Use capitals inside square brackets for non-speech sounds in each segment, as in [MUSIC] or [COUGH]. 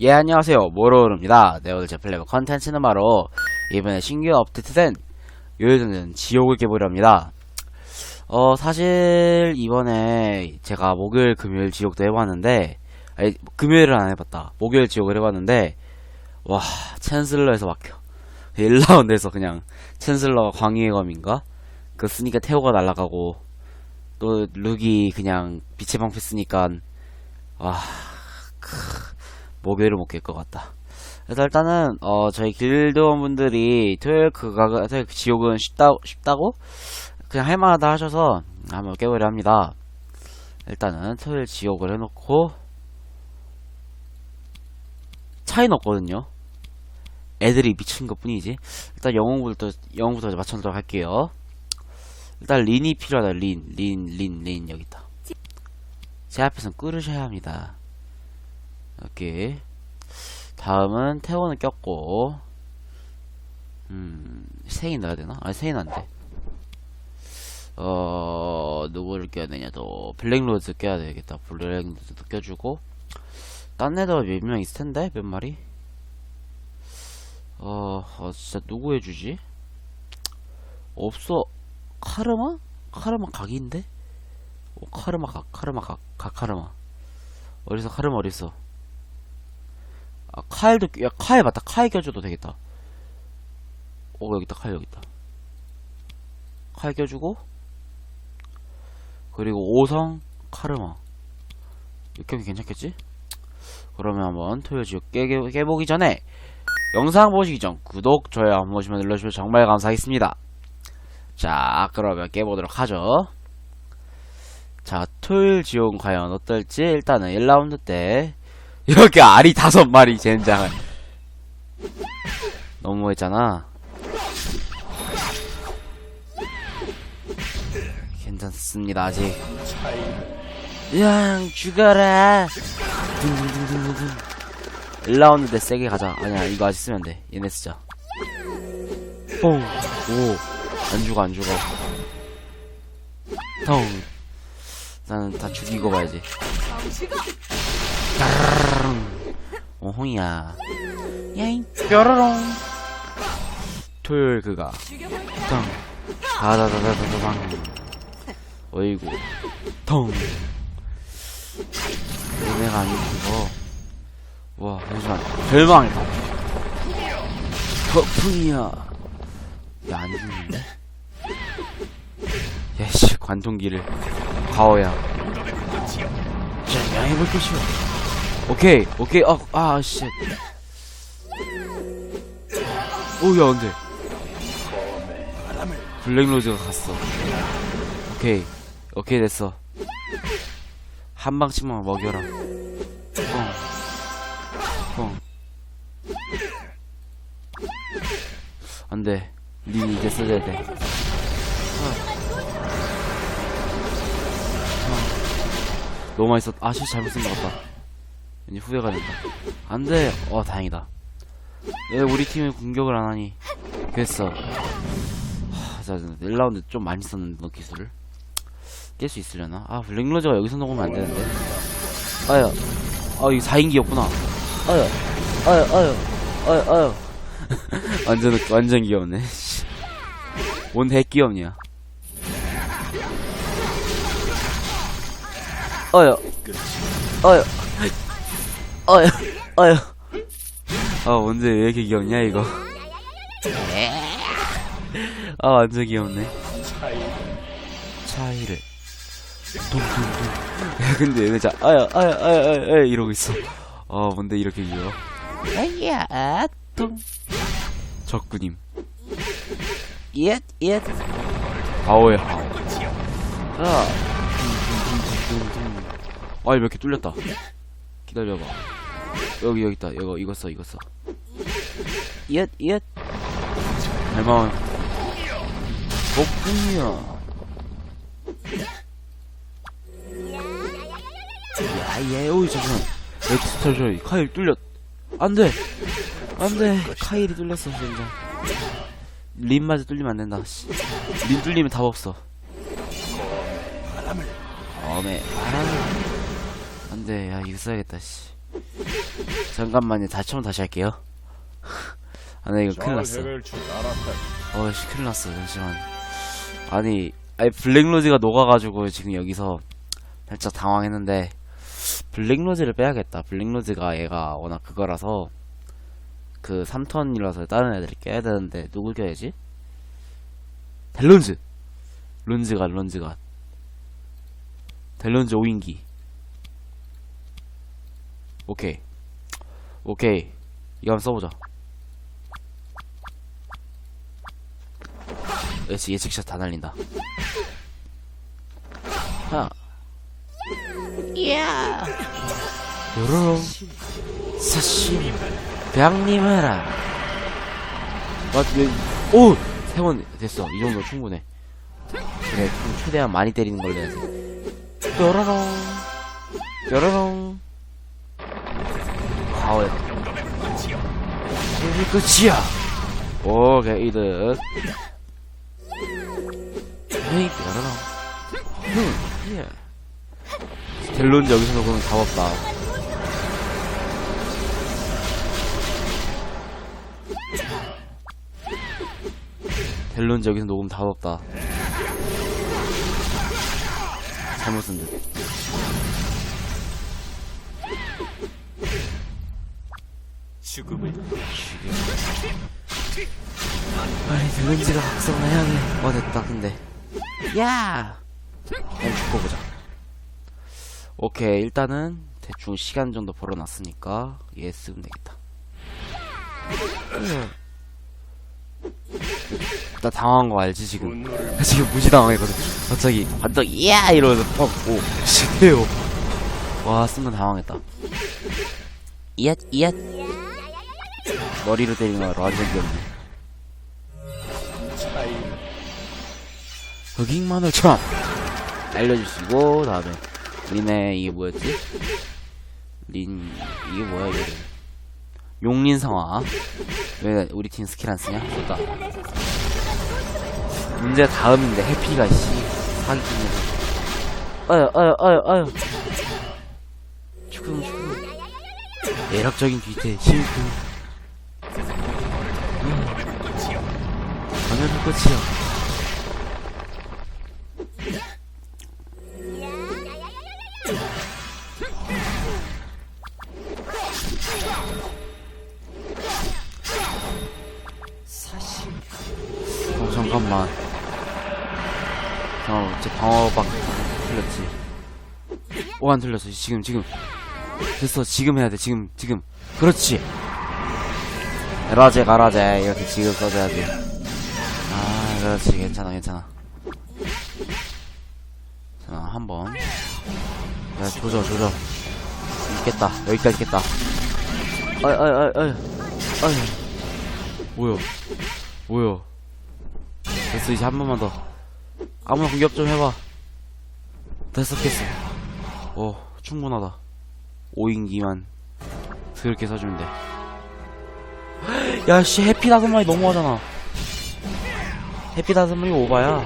예 안녕하세요. 모로우입니다. 네 오늘 제 플레이어 컨텐츠는 바로 이번에 신규 업데이트된 요요전은 지옥을 깨보려 합니다. 어 사실 이번에 제가 목요일 금요일 지옥도 해봤는데 아니 금요일은 안 해봤다. 목요일 지옥을 해봤는데 와 챈슬러에서 막혀 1라운드에서 그냥 챈슬러가 광희의 검인가 그거 쓰니까 태호가 날아가고 또 룩이 그냥 빛의 방패 쓰니까 와 목요일을 못 깰 것 같다. 그래서 일단은 어 저희 길드원 분들이 토요일 그가 토요일 그 지옥은 쉽다 쉽다고 그냥 할만하다 하셔서 한번 깨보려 합니다. 일단은 토요일 지옥을 해놓고 차이는 없거든요. 애들이 미친 것 뿐이지. 일단 영웅부터 영웅부터 맞춰놓도록 할게요. 일단 린이 필요하다. 린, 린, 린, 린 여기 있다. 제 앞에선 끓으셔야 합니다. 오케이. 다음은 태원을 꼈고, 음, 세인 넣어야 되나? 아니, 세인 안 돼. 어, 누구를 껴야 되냐, 또. 블랙로즈 껴야 되겠다. 블랙로즈도 껴주고, 딴 애들 몇명 있을 텐데? 몇 마리? 어, 어, 진짜 누구 해주지? 없어. 카르마? 카르마 각인데? 어, 카르마 각, 카르마 각, 각 카르마. 어디서 카르마 어딨어? 아, 칼도, 야, 칼 맞다. 칼 껴줘도 되겠다. 어, 여기 있다. 칼 여기 있다. 칼 껴주고, 그리고 오성, 카르마. 이렇게 괜찮겠지? 그러면 한번 깨, 깨, 깨보기 전에, 영상 보시기 전 구독, 좋아요 한 번씩만 눌러주시면 정말 감사하겠습니다. 자, 그러면 깨보도록 하죠. 자, 토요일 지옥은 과연 어떨지 일단은 1라운드 때 [LAUGHS] 이렇게 알이 다섯 마리 젠장을 너무했잖아. 괜찮습니다 아직. 그냥 죽어라. 둥둥둥둥둥. 1라운드 때 세게 가자. 아니야 이거 아직 쓰면 돼. 얘네 쓰자. 뽕. 오. 안 죽어 안 죽어. 통. 나는 다 죽이고 봐야지. 따르릉. 어, 홍이야. 야잉, 뾰로롱. 토요일 그가. 텅. 다다다다다다방. 어이구. 텅. 얘네가 아니고, 그거. 와, 잠시만. 절망이다. 거풍이야. 야, 안 죽는데? 야, 씨, 관통기를. 가오야. 자, 양해볼 것이오. 오케이, 오케이, 아, 아, 씨. 오, 야, 안 돼. 블랙로즈가 갔어. 오케이, 오케이, 됐어. 한 방씩만 먹여라. 뻥. 안 돼. 니 이제 써야 돼. 너무 많이 썼, 아, 씨, 잘못 쓴 것 같다. 왠지 후회가 된다. 안 돼! 어, 다행이다. 왜 우리 팀이 공격을 안 하니? 됐어. 하, 자, 1라운드 좀 많이 썼는데, 너 기술을. 깰 수 있으려나? 아, 블랙로저가 여기서 녹으면 안 되는데. 아야. 아, 이거 4인기였구나. 아야. 아야, 아야. 아야, 아야. [LAUGHS] 완전, 완전 귀엽네. 씨. 뭔 핵귀엽냐. 어여, 어여, 어여, 어여. 아, 언제 왜 이렇게 귀엽냐, 이거. 아, 완전 귀엽네. 차이를. 둥둥둥. 야, [LAUGHS] 근데 얘네 자, 아야, 아야, 아야, 아야, 이러고 있어. 아, 뭔데 이렇게 귀여워. 아야, tung. 적군임. 얏, 얏. 아오야, 아오. 자. 아이, 몇 개 뚫렸다. 기다려봐. 여기, 여기 있다. 이거, 이거 써, 이거 써. 얏, 얏. 할망. 복분이야. 야, 얘, 오이, 잠시만. 엑스터 저이, 카일 뚫렸. 안 돼! 안 돼! 카일이 뚫렸어, 진짜. 린마저 뚫리면 안 된다. 씨. 린 뚫리면 답 없어. 어메, 바람을. 안 돼, 야, 이거 써야겠다, 씨. 잠깐만요, 다시 처음 다시 할게요. [LAUGHS] 아, 나 이거 큰일 났어. 어이씨, 큰일 났어, 잠시만. 아니, 아니, 블랙로즈가 녹아가지고 지금 여기서 살짝 당황했는데, 블랙로즈를 빼야겠다. 블랙로즈가 얘가 워낙 그거라서, 그 3턴이라서 다른 애들이 깨야 되는데, 누굴 껴야지? 델론즈! 론즈가, 론즈가. 델론즈 5인기. 오케이. 오케이. 이거 한번 써보자. 예측, 예측샷 다 날린다. 하. 이야. 요로롱. 사시. 배양님 해라. 맞, 왜, 오! 세 번 됐어. 이 정도 충분해. 그래, 좀 최대한 많이 때리는 걸로 해야지. 요로롱. 요로롱. 가오야. 이게 끝이야. 오케이, 이득. 헤이, 요로롱. 흠, 예. 델론즈 여기서 녹으면 답 없다. 델론즈 여기서 녹음 답 없다. 잘못 쓴 듯. 죽음을 아니 델론즈가 각성해야 돼. 어 됐다 근데. 야. 그럼 죽고 보자. 오케이 일단은 대충 시간 정도 벌어놨으니까 얘 쓰면 되겠다. 나 당황한 거 알지 지금? 나 [LAUGHS] 지금 무시 당황했거든. 갑자기 반짝 이야 이러면서 퍽 오, 시대요. 와 순간 당황했다. 이얏 이얏 머리로 때리는 거 완전 귀엽네. 흑익만을 참 알려주시고 다음에 린의 이게 뭐였지? 린 이게 뭐야 이게 용린 상화 왜 우리 팀 스킬 안 쓰냐? 좋다. 문제 다음인데 해피가 씨. 사기꾼이 어여 어여 어여 어여 축구 축구 매력적인 뒤태 실크 전혀 끝이야 틀렸지. 오, 안 틀렸어. 지금, 지금. 됐어. 지금 해야 돼. 지금, 지금. 그렇지. 가라제, 가라제. 이렇게 지금 써줘야지. 아, 그렇지. 괜찮아, 괜찮아. 자, 한 번. 야, 조져, 조져. 있겠다. 여기까지 있겠다. 어이, 어이, 어이, 어이. 어이. 뭐야. 뭐야. 됐어 이제 한 번만 더 아무나 공격 좀 해봐 됐어 됐어 오 충분하다. 5인기만 그렇게 써주면 돼. 야씨 해피 다섯 마리 너무하잖아. 해피 다섯 마리 오바야.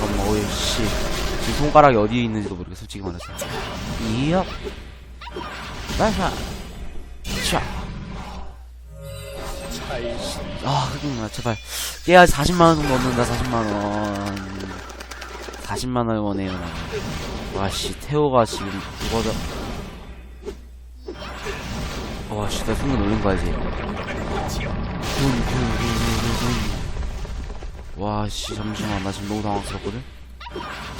잠깐만 오이씨. 지금 손가락이 어디에 있는지도 모르겠어 솔직히 말해서. 이야. 나이스. 샤 차이 아, 흑흑나 제발. 깨야 40만원 정도 얻는다, 40만원. 40만원 원해요, 나는. 와, 씨, 태호가 지금 누가다. 와, 씨, 나 순간 놀린 거 알지? 돈, 돈, 돈, 돈, 돈. 와, 씨, 잠시만. 나 지금 너무 당황스럽거든?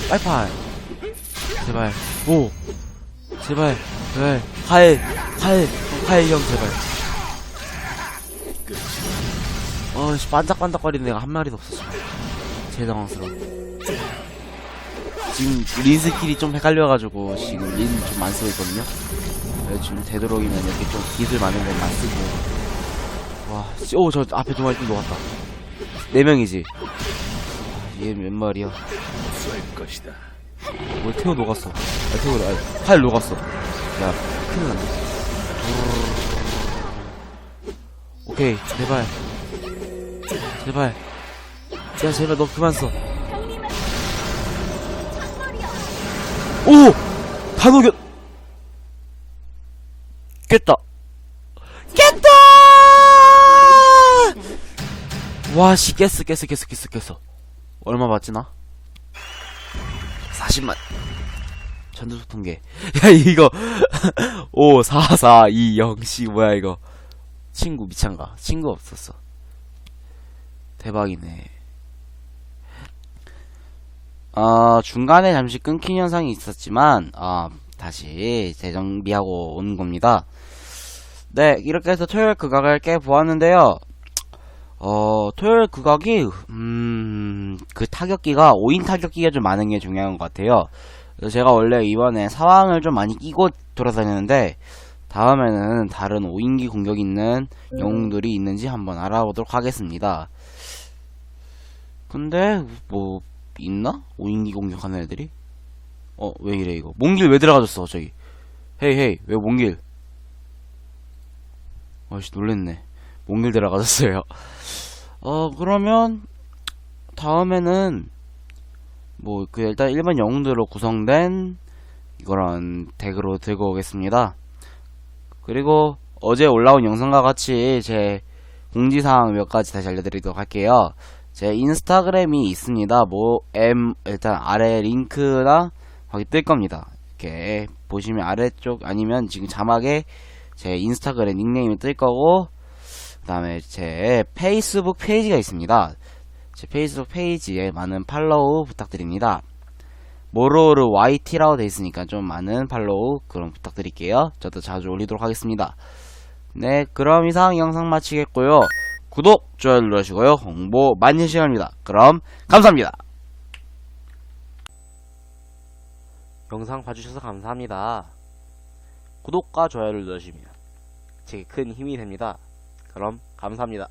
빨빨. 제발. 오! 제발. 제발. 칼, 칼, 칼, 형, 제발. 어씨 반짝반짝거리는 애가 한 마리도 없어. 지금 제일 당황스러워 지금 린 스킬이 좀 헷갈려가지고 지금 린 좀 안 쓰고 있거든요. 지금 되도록이면 이렇게 좀 기술 많은 것만 쓰고. 와오저 앞에 두 마리 좀 녹았다. 네 명이지? 얘몇 마리야? 뭘 태워 녹았어? 아 태워 아 팔 녹았어. 야 큰일 났네. 오케이 제발 제발. 야 제발 너 그만 써 오! 다 녹였 깼다. 깼다! 와씨 깼어 깼어 깼어 깼어 깼어. 얼마 받지 나? 40만. 전투소통계 야 이거. 5 4 4 2 0 C 뭐야 이거. 친구 미창가. 친구 없었어 대박이네. 어 중간에 잠시 끊긴 현상이 있었지만 어 다시 재정비하고 온 겁니다. 네 이렇게 해서 토요일 극악을 깨보았는데요. 어 토요일 극악이 음 그 타격기가 5인 타격기가 좀 많은 게 중요한 것 같아요. 제가 원래 이번에 사왕을 좀 많이 끼고 돌아다녔는데 다음에는 다른 5인기 공격 있는 영웅들이 있는지 한번 알아보도록 하겠습니다. 근데 뭐 있나? 5인기 공격하는 애들이? 어 왜 이래 이거 몽길 왜 들어가졌어 저기 헤이 헤이 왜 몽길 아씨 놀랬네 몽길 들어가졌어요 [LAUGHS] 어 그러면 다음에는 뭐 그 일단 일반 영웅들로 구성된 이거런 덱으로 들고 오겠습니다. 그리고 어제 올라온 영상과 같이 제 공지사항 몇 가지 다시 알려드리도록 할게요. 제 인스타그램이 있습니다. 뭐 M 일단 아래 링크나 거기 뜰 겁니다. 이렇게 보시면 아래쪽 아니면 지금 자막에 제 인스타그램 닉네임이 뜰 거고 그다음에 제 페이스북 페이지가 있습니다. 제 페이스북 페이지에 많은 팔로우 부탁드립니다. 모로르 YT라고 돼 있으니까 좀 많은 팔로우 그럼 부탁드릴게요. 저도 자주 올리도록 하겠습니다. 네, 그럼 이상 영상 마치겠고요. 구독, 좋아요 눌러주시고요. 홍보 많이 해주시기 바랍니다. 그럼 감사합니다. 영상 봐주셔서 감사합니다. 구독과 좋아요를 눌러주시면 제게 큰 힘이 됩니다. 그럼 감사합니다.